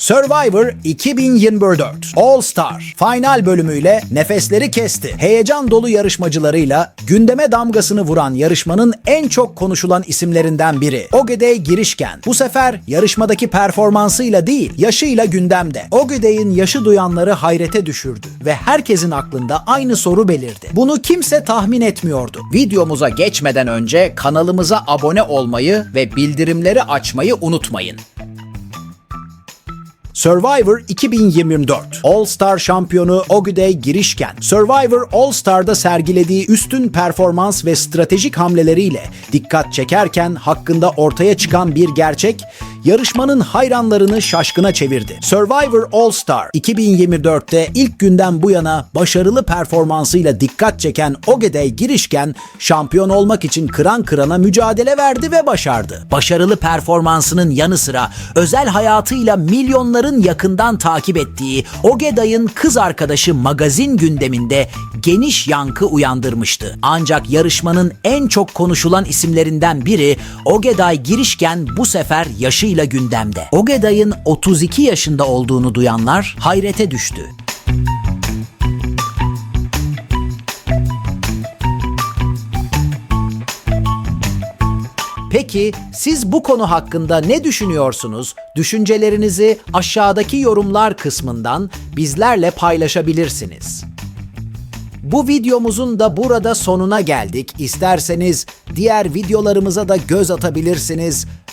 Survivor 2024 All Star final bölümüyle nefesleri kesti. Heyecan dolu yarışmacılarıyla gündeme damgasını vuran yarışmanın en çok konuşulan isimlerinden biri. Ogedey Girişken. Bu sefer yarışmadaki performansıyla değil, yaşıyla gündemde. Ogedey'in yaşı duyanları hayrete düşürdü ve herkesin aklında aynı soru belirdi. Bunu kimse tahmin etmiyordu. Videomuza geçmeden önce kanalımıza abone olmayı ve bildirimleri açmayı unutmayın. Survivor 2024 All Star şampiyonu Ogüday Girişken, Survivor All Star'da sergilediği üstün performans ve stratejik hamleleriyle dikkat çekerken hakkında ortaya çıkan bir gerçek, yarışmanın hayranlarını şaşkına çevirdi. Survivor All Star 2024'te ilk günden bu yana başarılı performansıyla dikkat çeken Ogüday Girişken, şampiyon olmak için kıran kırana mücadele verdi ve başardı. Başarılı performansının yanı sıra özel hayatıyla milyonların yakından takip ettiği Ogeday'ın kız arkadaşı magazin gündeminde geniş yankı uyandırmıştı. Ancak yarışmanın en çok konuşulan isimlerinden biri Ogeday girişken bu sefer yaşıyla gündemde. Ogeday'ın 32 yaşında olduğunu duyanlar hayrete düştü. Peki siz bu konu hakkında ne düşünüyorsunuz? Düşüncelerinizi aşağıdaki yorumlar kısmından bizlerle paylaşabilirsiniz. Bu videomuzun da burada sonuna geldik. İsterseniz diğer videolarımıza da göz atabilirsiniz.